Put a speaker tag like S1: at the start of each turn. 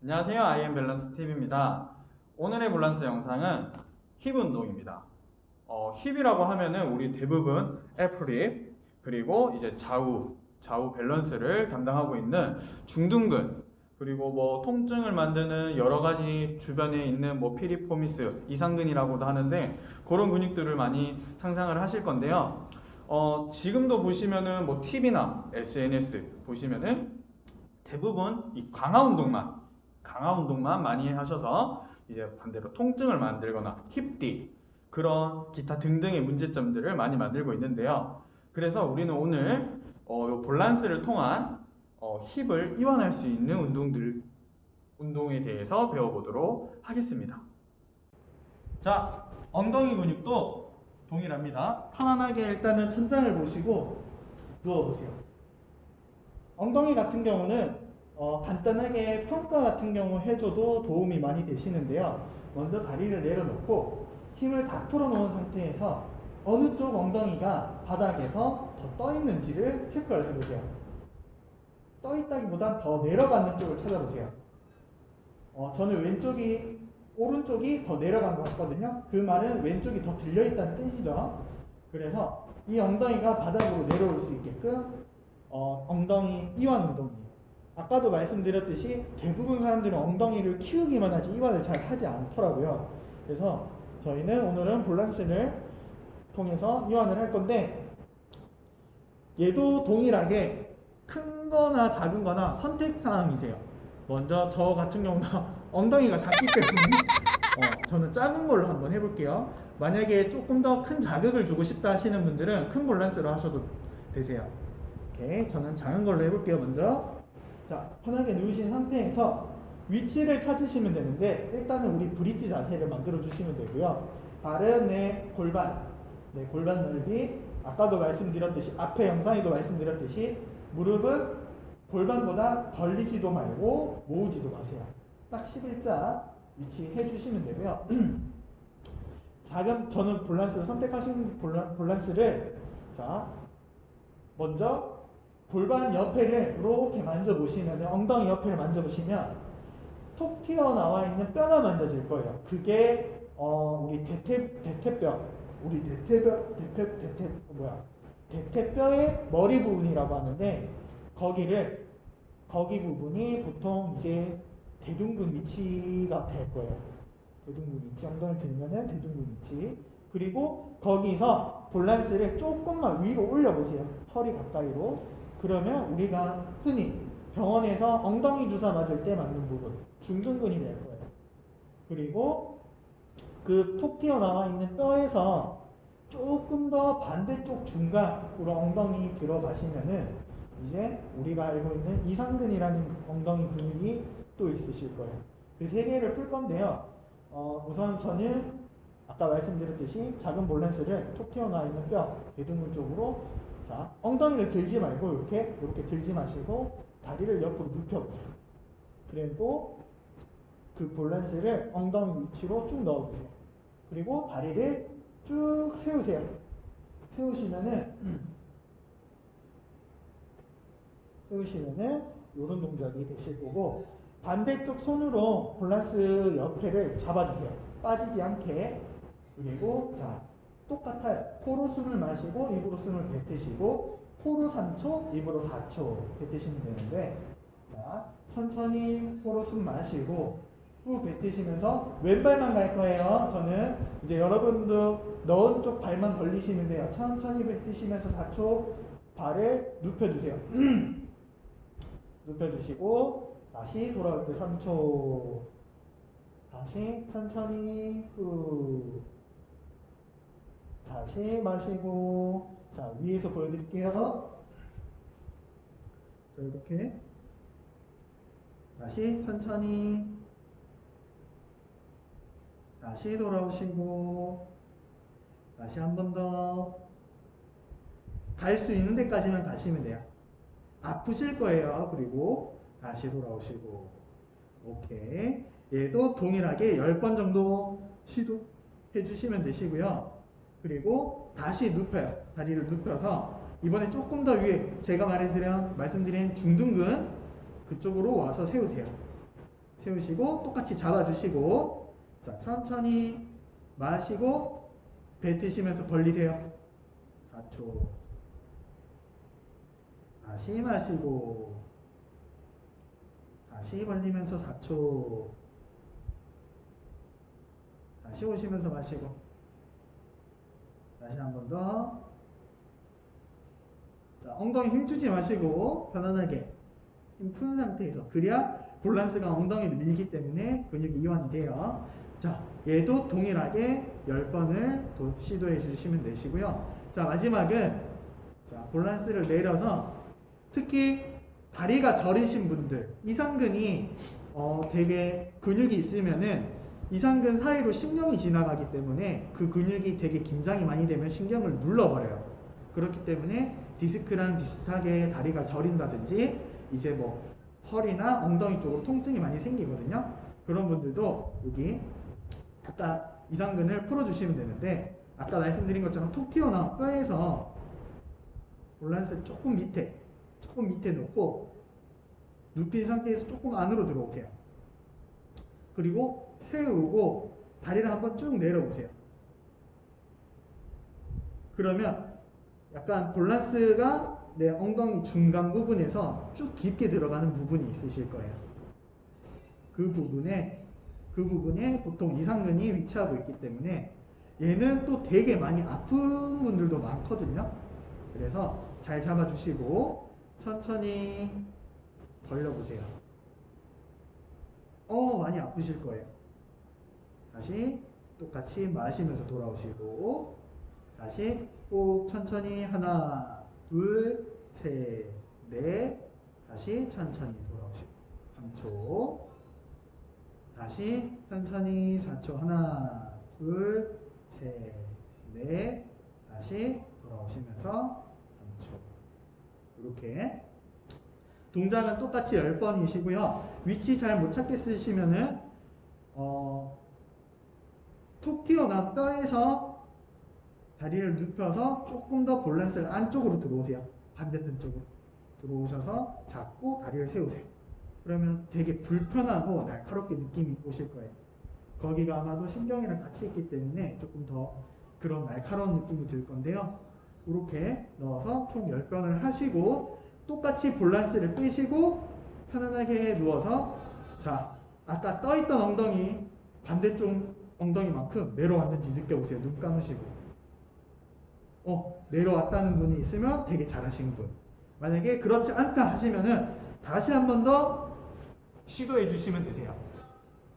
S1: 안녕하세요. IM 밸런스 TV입니다. 오늘의 밸런스 영상은 힙 운동입니다. 어, 힙이라고 하면은 우리 대부분 애플힙 그리고 이제 좌우 좌우 밸런스를 담당하고 있는 중둔근 그리고 뭐 통증을 만드는 여러 가지 주변에 있는 뭐 피리포미스 이상근이라고도 하는데 그런 근육들을 많이 상상을 하실 건데요. 어, 지금도 보시면은 뭐 TV나 SNS 보시면은 대부분 이 강화 운동만 강화 운동만 많이 하셔서 이제 반대로 통증을 만들거나 힙디 그런 기타 등등의 문제점들을 많이 만들고 있는데요. 그래서 우리는 오늘 어, 요 밸런스를 통한 어, 힙을 이완할 수 있는 운동들 운동에 대해서 배워보도록 하겠습니다. 자, 엉덩이 근육도 동일합니다. 편안하게 일단은 천장을 보시고 누워보세요. 엉덩이 같은 경우는 어, 간단하게 평가 같은 경우 해줘도 도움이 많이 되시는데요. 먼저 다리를 내려놓고 힘을 다 풀어놓은 상태에서 어느 쪽 엉덩이가 바닥에서 더 떠 있는지를 체크를 해보세요. 떠 있다기보단 더 내려가는 쪽을 찾아보세요. 어, 저는 왼쪽이 오른쪽이 더 내려간 것 같거든요. 그 말은 왼쪽이 더 들려 있다는 뜻이죠. 그래서 이 엉덩이가 바닥으로 내려올 수 있게끔 어, 엉덩이 이완 운동이에요. 아까도 말씀드렸듯이 대부분 사람들은 엉덩이를 키우기만 하지 이완을 잘 하지 않더라고요. 그래서 저희는 오늘은 밸런스를 통해서 이완을 할 건데 얘도 동일하게 큰 거나 작은 거나 선택 사항이세요. 먼저 저 같은 경우는 엉덩이가 작기 때문에 어, 저는 작은 걸로 한번 해볼게요. 만약에 조금 더 큰 자극을 주고 싶다 하시는 분들은 큰 밸런스로 하셔도 되세요. 오케이, 저는 작은 걸로 해볼게요. 먼저 자 편하게 누우신 상태에서 위치를 찾으시면 되는데 일단은 우리 브릿지 자세를 만들어 주시면 되고요. 발은 내 골반, 내 골반 넓이 아까도 말씀드렸듯이 앞에 영상에도 말씀드렸듯이 무릎은 골반보다 벌리지도 말고 모으지도 마세요. 딱 11자 위치 해 주시면 되고요. 작은 저는 밸런스를 선택하신 밸런- 밸런스를 자 먼저 골반 옆에를 이렇게 만져보시면 엉덩이 옆에를 만져보시면 톡 튀어나와 있는 뼈가 만져질 거예요. 그게 어, 우리 대퇴 대퇴뼈, 우리 대퇴뼈 대퇴 대퇴 뭐야 대퇴뼈의 머리 부분이라고 하는데 거기를 거기 부분이 보통 이제 대둔근 위치가 될 거예요. 대둔근 위치 엉덩이 들면은 대둔근 위치 그리고 거기서 밸런스를 조금만 위로 올려보세요. 허리 가까이로 그러면 우리가 흔히 병원에서 엉덩이 주사 맞을 때 맞는 부분 중둔근이 될 거예요. 그리고 그 톡 튀어나와 있는 뼈에서 조금 더 반대쪽 중간으로 엉덩이 들어가시면은 이제 우리가 알고 있는 이상근이라는 엉덩이 근육이 또 있으실 거예요. 그 세 개를 풀 건데요. 어, 우선 저는 아까 말씀드렸듯이 작은 볼렌스를 톡 튀어나와 있는 뼈, 대둔근 쪽으로 자 엉덩이를 들지 말고 이렇게 이렇게 들지 마시고 다리를 옆으로 눕혀보세요. 그리고 그 볼렌스를 엉덩이 위치로 쭉 넣어주세요. 그리고 다리를 쭉 세우세요. 세우시면은 세우시면은 이런 동작이 되실 거고 반대쪽 손으로 밸런스 옆에를 잡아주세요. 빠지지 않게 그리고 자 똑같아요. 코로 숨을 마시고 입으로 숨을 뱉으시고 코로 3초, 입으로 4초 뱉으시면 되는데 자 천천히 코로 숨 마시고 후 뱉으시면서 왼발만 갈 거예요. 저는 이제 여러분도 넣은 쪽 발만 벌리시면 돼요. 천천히 뱉으시면서 4초 발을 눕혀주세요. 눕혀주시고 다시 돌아올 때 3초 다시 천천히 후 다시 마시고 자 위에서 보여드릴게요. 자 이렇게. 다시 천천히. 다시 돌아오시고 다시 한 번 더. 갈 수 있는 데까지만 가시면 돼요. 아프실 거예요. 그리고 다시 돌아오시고. 오케이. 얘도 동일하게 10번 정도 시도해 주시면 되시고요 그리고 다시 눕혀요. 다리를 눕혀서 이번에 조금 더 위에 제가 말해드린 말씀드린 중둔근 그쪽으로 와서 세우세요. 세우시고 똑같이 잡아주시고 자 천천히 마시고 뱉으시면서 벌리세요. 4초. 다시 마시고 다시 벌리면서 4초. 다시 오시면서 마시고 다시 한 번 더. 자, 엉덩이 힘주지 마시고 편안하게 힘푼 상태에서 그래야 밸런스가 엉덩이를 밀기 때문에 근육이 이완이 돼요. 자, 얘도 동일하게 10번을 시도해 주시면 되시고요. 자, 마지막은 자, 밸런스를 내려서 특히 다리가 저리신 분들 이상근이 어, 되게 근육이 있으면은 이상근 사이로 신경이 지나가기 때문에 그 근육이 되게 긴장이 많이 되면 신경을 눌러버려요. 그렇기 때문에 디스크랑 비슷하게 다리가 저린다든지 이제 뭐 허리나 엉덩이 쪽으로 통증이 많이 생기거든요. 그런 분들도 여기 아까 이상근을 풀어주시면 되는데 아까 말씀드린 것처럼 톡 튀어나온 뼈에서 밸런스 조금 밑에 조금 밑에 놓고 눕힌 상태에서 조금 안으로 들어오세요. 그리고 세우고 다리를 한번 쭉 내려보세요. 그러면 약간 밸런스가 내 엉덩이 중간 부분에서 쭉 깊게 들어가는 부분이 있으실 거예요. 그 부분에 그 부분에 보통 이상근이 위치하고 있기 때문에 얘는 또 되게 많이 아픈 분들도 많거든요. 그래서 잘 잡아주시고 천천히 벌려보세요. 어 많이 아프실 거예요. 다시 똑같이 마시면서 돌아오시고 다시 꼭 천천히 하나 둘 셋 넷 다시 천천히 돌아오시고 3초. 다시 천천히 4초. 하나 둘 셋 넷 다시 돌아오시면서 3초. 이렇게 동작은 똑같이 10번이시고요. 위치 잘 못 찾겠으시면은 어, 톡 튀어나온 뼈에서 다리를 눕혀서 조금 더 밸런스를 안쪽으로 들어오세요. 반대편 쪽으로 들어오셔서 잡고 다리를 세우세요. 그러면 되게 불편하고 날카롭게 느낌이 오실 거예요. 거기가 아마도 신경이랑 같이 있기 때문에 조금 더 그런 날카로운 느낌이 들 건데요. 이렇게 넣어서 총 10번을 하시고 똑같이 밸런스를 빼시고 편안하게 누워서 자 아까 떠있던 엉덩이 반대쪽 엉덩이만큼 내려왔는지 느껴보세요. 눈 감으시고. 어 내려왔다는 분이 있으면 되게 잘하신 분. 만약에 그렇지 않다 하시면은 다시 한 번 더 시도해 주시면 되세요